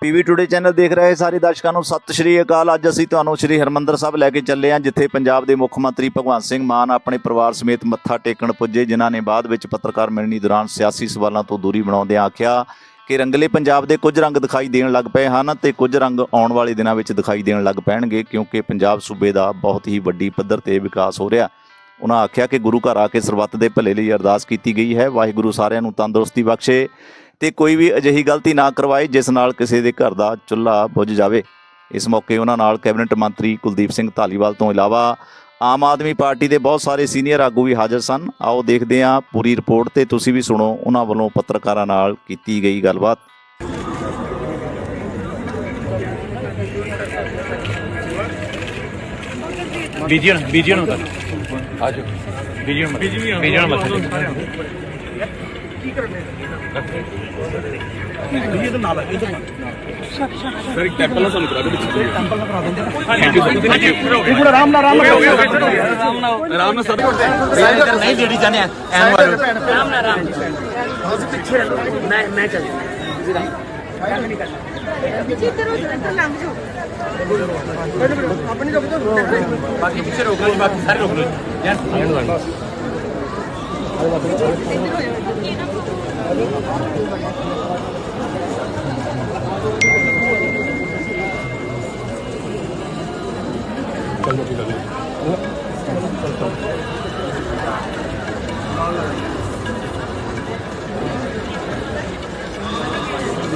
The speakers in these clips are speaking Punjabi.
ਪੀਵੀ ਟੁਡੇ ਚੈਨਲ ਦੇਖ ਰਹੇ ਸਾਰੇ ਦਰਸ਼ਕਾਂ ਨੂੰ ਸਤਿ ਸ਼੍ਰੀ ਅਕਾਲ। ਅੱਜ ਅਸੀਂ ਤੁਹਾਨੂੰ ਸ਼੍ਰੀ ਹਰਮੰਦਰ ਸਾਹਿਬ ਲੈ ਕੇ ਚੱਲੇ ਹਾਂ, ਜਿੱਥੇ ਪੰਜਾਬ ਦੇ ਮੁੱਖ ਮੰਤਰੀ ਭਗਵੰਤ ਸਿੰਘ ਮਾਨ ਆਪਣੇ ਪਰਿਵਾਰ ਸਮੇਤ ਮੱਥਾ ਟੇਕਣ ਪੁੱਜੇ, ਜਿਨ੍ਹਾਂ ਨੇ ਬਾਅਦ ਵਿੱਚ ਪੱਤਰਕਾਰ ਮਿਲਣੀ ਦੌਰਾਨ ਸਿਆਸੀ ਸਵਾਲਾਂ ਤੋਂ ਦੂਰੀ ਬਣਾਉਂਦਿਆਂ ਆਖਿਆ ਕਿ ਰੰਗਲੇ ਪੰਜਾਬ ਦੇ ਕੁਝ ਰੰਗ ਦਿਖਾਈ ਦੇਣ ਲੱਗ ਪਏ ਹਨ ਤੇ ਕੁਝ ਰੰਗ ਆਉਣ ਵਾਲੇ ਦਿਨਾਂ ਵਿੱਚ ਦਿਖਾਈ ਦੇਣ ਲੱਗ ਪੈਣਗੇ, ਕਿਉਂਕਿ ਪੰਜਾਬ ਸੂਬੇ ਦਾ ਬਹੁਤ ਹੀ ਵੱਡੀ ਪੱਧਰ ਤੇ ਵਿਕਾਸ ਹੋ ਰਿਹਾ। ਉਹਨਾਂ ਆਖਿਆ ਕਿ ਗੁਰੂ ਘਰ ਆ ਕੇ ਸਰਬੱਤ ਦੇ ਭਲੇ ਲਈ ਅਰਦਾਸ ਕੀਤੀ ਗਈ ਹੈ। ਵਾਹਿਗੁਰੂ ਸਾਰਿਆਂ ਨੂੰ ਤੰਦਰੁਸਤੀ ਬਖਸ਼ੇ। ਤੇ ਕੋਈ ਵੀ ਅਜਿਹੀ ਗਲਤੀ ਨਾ ਕਰਵਾਏ ਜਿਸ ਨਾਲ ਕਿਸੇ ਦੇ ਘਰ ਦਾ ਚੁੱਲ੍ਹਾ ਬੁਝ ਜਾਵੇ। ਇਸ ਮੌਕੇ ਉਹਨਾਂ ਨਾਲ ਕੈਬਨਿਟ ਮੰਤਰੀ ਕੁਲਦੀਪ ਸਿੰਘ ਧਾਲੀਵਾਲ ਤੋਂ ਇਲਾਵਾ ਆਮ ਆਦਮੀ ਪਾਰਟੀ ਦੇ ਬਹੁਤ ਸਾਰੇ ਸੀਨੀਅਰ ਆਗੂ ਵੀ ਹਾਜ਼ਰ ਸਨ। ਆਓ ਦੇਖਦੇ ਹਾਂ ਪੂਰੀ ਰਿਪੋਰਟ ਤੇ ਤੁਸੀਂ ਵੀ ਸੁਣੋ ਉਹਨਾਂ ਵੱਲੋਂ ਪੱਤਰਕਾਰਾਂ ਨਾਲ ਕੀਤੀ ਗਈ ਗੱਲਬਾਤ। ਬੀਜੀ ਹੁਣ ਬੀਜੀ ਹੁਣ ਆਜੋ ਬੀਜੀ ਹੁਣ ਬੀਜੀ ਹੁਣ ਮੱਥੇ ਸਰ ਇੱਕ ਟੈਂਪਲ ਨਾਲ ਸਾਨੂੰ ਕਰਾ ਦਿਓ ਟੈਂਪਲ ਨਾਲ ਕਰਾ ਦਿੰਦੇ thank you sir thank you ਇਹ ਪੂਰਾ ਰਾਮ ਨਾਲ ਰਾਮ ਆਰਾਮ ਨਾਲ। ਸਰ ਨਹੀਂ ਜਿਹੜੀ ਜਾਣੇ ਐਨ ਵਾਲੇ। ਮੈਂ ਮੈਂ ਚੱਲ ਜਿੱਧਰ ਉਧਰ ਲੰਘ ਜਾਓ। ਬਾਕੀ ਪਿੱਛੇ ਰੋਕ ਲਓ ਬਾਕੀ ਸਾਰੇ ਰੋਕ ਲਓ। ਯਾਰ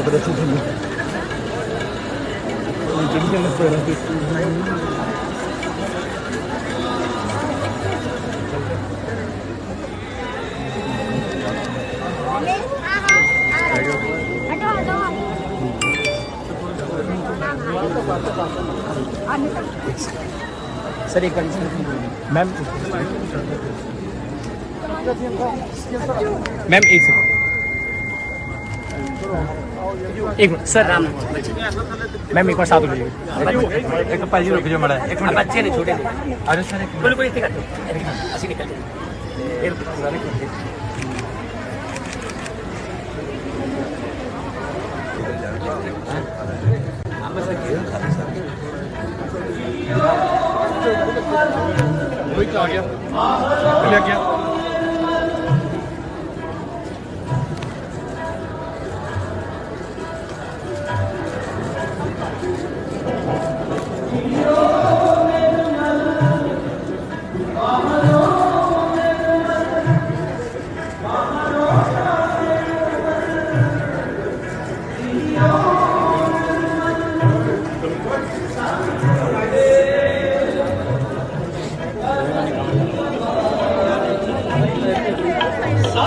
Gracias, señor. Sedikit Mem. Mem itu. Ibu, sir, Ram. Mem ਕੋਈ ਆ ਗਿਆ ਲੈ ਗਿਆ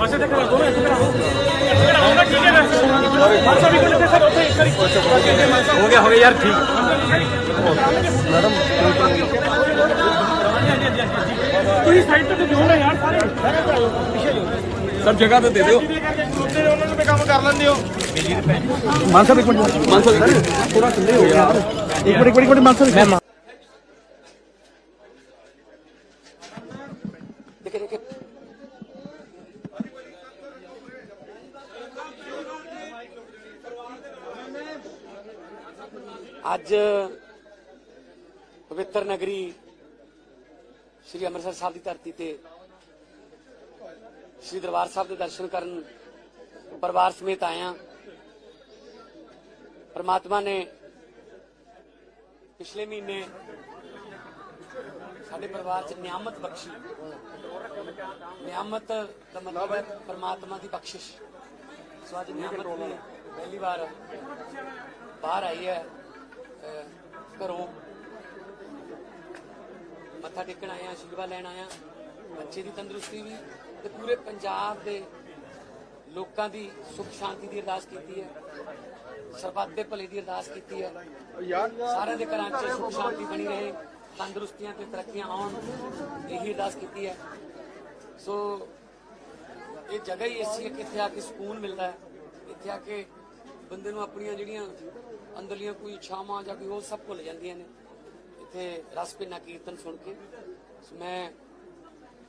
ਅੱਛਾ ਤੇ ਕਰਾ ਦੋ ਮੈਂ ਕਰਾ ਹੋਊਗਾ ਠੀਕ ਹੈ ਮੈਂ ਅੱਛਾ ਵੀ ਕਿੱਥੇ ਸਰ ਉੱਥੇ ਇੱਕ ਵਾਰੀ ਹੋ ਗਿਆ ਹੋ ਗਿਆ ਯਾਰ ਜਗ੍ਹਾ ਤੇ ਦੇ ਦਿਓ ਕਰ ਲੈਂਦੇ ਹੋ? ਮਾਨ ਇੱਕ ਮਿੰਟ ਮਾਨ ਸਾਹਿਬ ਥੋੜਾ ਥੱਲੇ ਹੋ ਯਾਰ। ਇੱਕ ਮਿੰਟ ਇੱਕ ਮਿੰਟ ਮਾਨ ਸਾਹਿਬ ਅੱਜ ਪਵਿੱਤਰ ਨਗਰੀ ਸ੍ਰੀ ਅੰਮ੍ਰਿਤਸਰ ਸਾਹਿਬ ਦੀ ਧਰਤੀ ਤੇ ਸ੍ਰੀ ਦਰਬਾਰ ਸਾਹਿਬ ਦੇ ਦਰਸ਼ਨ ਕਰਨ ਪਰਿਵਾਰ ਸਮੇਤ ਆਇਆ ਪਰਮਾਤਮਾ ਨੇ ਪਿਛਲੇ ਮਹੀਨੇ ਸਾਡੇ ਪਰਿਵਾਰ 'ਚ ਨਿਆਮਤ ਬਖਸ਼ੀ। ਨਿਆਮਤ ਦਾ ਮਤਲਬ ਹੈ ਪਰਮਾਤਮਾ ਦੀ ਬਖਸ਼ਿਸ਼। ਸੋ ਅੱਜ ਨਿਆਮਤ ਵੀ ਪਹਿਲੀ ਵਾਰ ਬਾਹਰ ਆਈ ਹੈ ਘਰੋਂ। ਮੱਥਾ ਟੇਕਣ ਆਇਆ ਸ਼ੀਰਵਾ ਲੈਣ ਆਇਆ ਬੱਚੇ ਦੀ ਤੰਦਰੁਸਤੀ ਵੀ ਤੇ ਪੂਰੇ ਪੰਜਾਬ ਦੇ ਲੋਕਾਂ ਦੀ ਸੁਖ ਸ਼ਾਂਤੀ ਦੀ ਅਰਦਾਸ ਕੀਤੀ ਹੈ। ਸਰਬੱਤ ਦੇ ਭਲੇ ਦੀ ਅਰਦਾਸ ਕੀਤੀ ਹੈ। ਸਾਰਿਆਂ ਦੇ ਘਰਾਂ 'ਚ ਸੁਖ ਸ਼ਾਂਤੀ ਬਣੀ ਰਹੇ। ਤੰਦਰੁਸਤੀਆਂ ਤੇ ਤਰੱਕੀਆਂ ਆਉਣ, ਇਹੀ ਅਰਦਾਸ ਕੀਤੀ ਹੈ। ਸੋ ਇਹ ਜਗ੍ਹਾ ਹੀ ਐਸੀ ਹੈ ਕਿ ਇੱਥੇ ਆ ਕੇ ਸਕੂਨ ਮਿਲਦਾ ਹੈ। ਇੱਥੇ ਆ ਕੇ ਬੰਦੇ ਨੂੰ ਆਪਣੀਆਂ ਜਿਹੜੀਆਂ ਅੰਦਰਲੀਆਂ ਕੋਈ ਇੱਛਾਵਾਂ ਜਾਂ ਕੋਈ ਉਹ ਸਭ ਭੁੱਲ ਜਾਂਦੀਆਂ ਨੇ। ਇੱਥੇ ਰਸ ਪਿੰਨਾ ਕੀਰਤਨ ਸੁਣ ਕੇ। ਮੈਂ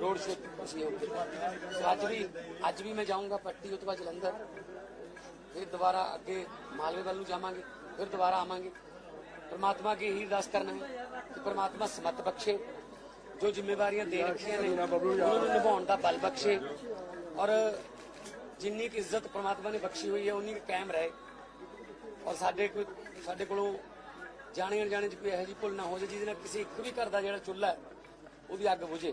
ਰੋਡ ਸ਼ੋਅ ਤੁਸੀਂ ਹੋ ਸੋ ਅੱਜ ਵੀ ਅੱਜ ਵੀ ਮੈਂ ਜਾਊਂਗਾ ਪੱਟੀ ਉਸ ਜਲੰਧਰ। ਫਿਰ ਦੁਬਾਰਾ ਅੱਗੇ ਮਾਲਵੇ ਵੱਲ ਨੂੰ ਜਾਵਾਂਗੇ। ਫਿਰ ਦੁਬਾਰਾ ਆਵਾਂਗੇ। ਪਰਮਾਤਮਾ ਅੱਗੇ ਇਹੀ ਅਰਦਾਸ ਕਰਨਾ ਹੈ ਕਿ ਪਰਮਾਤਮਾ ਸਮਤ ਬਖਸ਼ੇ, ਜੋ ਜ਼ਿੰਮੇਵਾਰੀਆਂ ਦੇ ਰੱਖੀਆਂ ਨੇ, ਉਹਨਾਂ ਨੂੰ ਨਿਭਾਉਣ ਦਾ ਬਲ ਬਖਸ਼ੇ। ਔਰ ਜਿੰਨੀ ਕੁ ਇੱਜ਼ਤ ਪਰਮਾਤਮਾ ਨੇ ਬਖਸ਼ੀ ਹੋਈ ਹੈ, ਉਨੀ ਕੁ ਕਾਇਮ ਰਹੇ। ਔਰ ਸਾਡੇ ਕੋਈ ਸਾਡੇ ਕੋਲੋਂ ਜਾਣੇ ਅਣਜਾਣੇ ਚ ਕੋਈ ਇਹੋ ਜਿਹੀ ਭੁੱਲ ਨਾ ਹੋ ਜਾਏ, ਜਿਹਦੇ ਨਾਲ ਕਿਸੇ ਇੱਕ ਵੀ ਘਰ ਦਾ ਜਿਹੜਾ ਚੁੱਲ੍ਹਾ ਹੈ ਉਹਦੀ ਅੱਗ ਬੁਝੇ।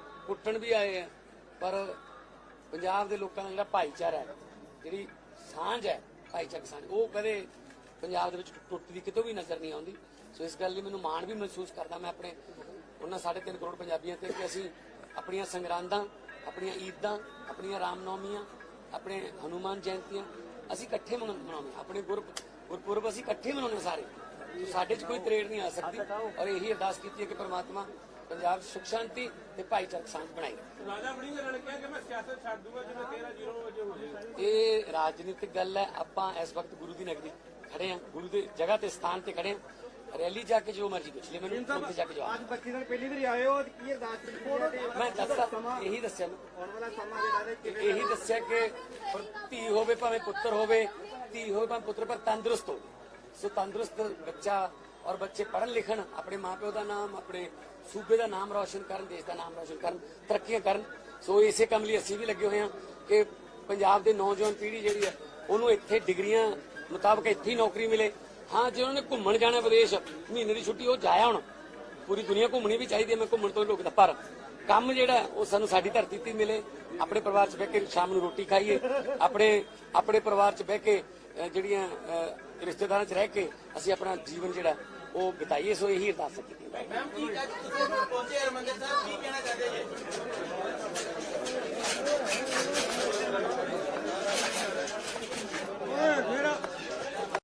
ਕੁੱਟਣ ਵੀ ਆਏ ਹੈ ਪਰ ਪੰਜਾਬ ਦੇ ਲੋਕਾਂ ਦਾ ਜਿਹੜਾ ਭਾਈਚਾਰਾ ਹੈ ਜਿਹੜੀ ਸਾਂਝ ਹੈ ਭਾਈਚਾਰਕ ਸਾਂਝ ਉਹ ਕਦੇ ਪੰਜਾਬ ਦੇ ਵਿੱਚ ਟੁੱਟਦੀ ਕਿਤੋਂ ਵੀ ਨਜ਼ਰ ਨਹੀਂ ਆਉਂਦੀ। ਸੋ ਇਸ ਗੱਲ ਲਈ ਮੈਨੂੰ ਮਾਣ ਵੀ ਮਹਿਸੂਸ ਕਰਦਾ ਮੈਂ ਆਪਣੇ ਉਹਨਾਂ 3.5 ਕਰੋੜ ਪੰਜਾਬੀਆਂ ਤੇ ਕਿ ਅਸੀਂ ਆਪਣੀਆਂ ਸੰਗਰਾਂਦਾਂ ਆਪਣੀਆਂ ਈਦਾਂ ਆਪਣੀਆਂ ਰਾਮਨੌਮੀਆਂ ਆਪਣੇ ਹਨੂਮਾਨ ਜਯੰਤੀਆਂ ਅਸੀਂ ਇਕੱਠੇ ਮਨਾ- ਮਨਾਉਂਦੇ। ਆਪਣੇ ਗੁਰ ਗੁਰਪੁਰਬ ਅਸੀਂ ਇਕੱਠੇ ਮਨਾਉਂਦੇ ਸਾਰੇ। ਸਾਡੇ 'ਚ ਕੋਈ ਤਰੇੜ ਨਹੀਂ ਆ ਸਕਦੀ। ਔਰ ਇਹੀ ਅਰਦਾਸ ਕੀਤੀ ਹੈ ਕਿ ਪ੍ਰਮਾਤਮਾ ਪੰਜਾਬ ਸੁਖ ਸ਼ਾਂਤੀ ਤੇ ਭਾਈਚਾਰਕ ਸਾਂਝ ਬਣਾਈ। ਰੱਖੇ ਰਾਜਾ ਬਣੀ ਨੇ ਕਿਹਾ ਕਿ ਮੈਂ ਸਿਆਸਤ ਛੱਡ ਦੂੰਗਾ ਜਿਵੇਂ 13 ਜ਼ੀਰੋ ਵਜੇ ਹੋ ਜਾਏ ਇਹ ਰਾਜਨੀਤਿਕ ਗੱਲ ਹੈ ਆਪਾਂ ਇਸ ਵਕਤ ਗੁਰੂ ਦੀ ਨਗਰੀ ਖੜੇ ਆ ਗੁਰੂ ਦੇ ਜਗ੍ਹਾ ਤੇ ਸਥਾਨ ਤੇ ਖੜੇ ਆ ਰੈਲੀ ਜਾ ਕੇ ਜੋ ਮਰਜ਼ੀ ਪੁੱਛ ਲੈ ਮੈਨੂੰ ਉੱਥੇ ਜਾ ਕੇ ਜਵਾਬ ਅੱਜ ਬੱਚੀ ਨਾਲ ਪਹਿਲੀ ਵਾਰੀ ਆਏ ਹੋ ਕੀ ਅਰਦਾਸ ਕੀਤੀ ਮੈਂ ਦੱਸਾਂ ਇਹੀ ਦੱਸਿਆ ਆਉਣ ਵਾਲਾ ਸਮਾਂ ਜਿਹੜਾ ਕਿਵੇਂ ਇਹੀ ਦੱਸਿਆ ਕਿ ਧੀ ਹੋਵੇ ਭਾਵੇਂ ਪੁੱਤਰ ਹੋਵੇ ਧੀ ਹੋਵੇ ਭਾਵੇਂ ਪੁੱਤਰ ਪਰ ਤੰਦਰੁਸਤ ਹੋਵੇ। ਸੋ ਤੰਦਰੁਸਤ ਬੱਚਾ ਔਰ ਬੱਚੇ ਪੜ੍ਹਨ ਲਿਖਣ ਆਪਣੇ ਮਾਪਿਓ ਦਾ ਨਾਮ ਆਪਣੇ ਸੂਬੇ ਦਾ ਨਾਮ ਰੌਸ਼ਨ ਕਰਨ, ਦੇਸ਼ ਦਾ ਨਾਮ ਰੌਸ਼ਨ ਕਰਨ, ਤਰੱਕੀਆਂ ਕਰਨ। ਸੋ ਇਸੇ ਕੰਮ ਲਈ ਅਸੀਂ ਵੀ ਲੱਗੇ ਹੋਏ ਹਾਂ ਕਿ ਪੰਜਾਬ ਦੇ ਨੌਜਵਾਨ ਪੀੜ੍ਹੀ ਜਿਹੜੀ ਹੈ, ਉਹਨੂੰ ਇੱਥੇ ਡਿਗਰੀਆਂ ਮੁਤਾਬਕ ਇੱਥੇ ਨੌਕਰੀ ਮਿਲੇ। ਹਾਂ, ਜੇ ਉਹਨਾਂ ਨੇ ਘੁੰਮਣ ਜਾਣਾ ਵਿਦੇਸ਼, ਮਹੀਨੇ ਦੀ ਛੁੱਟੀ, ਉਹ ਜਾਇਆ ਹੁਣ। ਪੂਰੀ ਦੁਨੀਆ ਘੁੰਮਣੀ ਵੀ ਚਾਹੀਦੀ ਹੈ, ਮੈਂ ਘੁੰਮਣ ਤੋਂ ਰੋਕਦਾ। ਪਰ ਕੰਮ ਜਿਹੜਾ ਉਹ ਸਾਨੂੰ ਸਾਡੀ ਧਰਤੀ ਤੇ ਮਿਲੇ। ਆਪਣੇ ਪਰਿਵਾਰ 'ਚ ਬਹਿ ਕੇ ਸ਼ਾਮ ਨੂੰ ਰੋਟੀ ਖਾਈਏ। ਆਪਣੇ ਆਪਣੇ ਪਰਿਵਾਰ 'ਚ ਬਹਿ ਕੇ ਜਿਹੜੀਆਂ ਰਿਸ਼ਤੇਦਾਰਾਂ 'ਚ ਰਹਿ ਕੇ ਅਸੀਂ ਆਪਣਾ ਜੀਵਨ ਜਿਹੜਾ ਉਹ ਬਿਤਾਈਏ ਸੋ ਇਹੀ ਅਰਦਾਸ ਕੀਤੀ ਮੈਮ ਕੀ ਅੱਜ ਤੁਸੀਂ ਪਹੁੰਚੇ ਹਰਮੰਦਰ ਸਾਹਿਬ ਕੀ ਕਹਿਣਾ ਚਾਹਦੇ ਜੀ? ਮੇਰਾ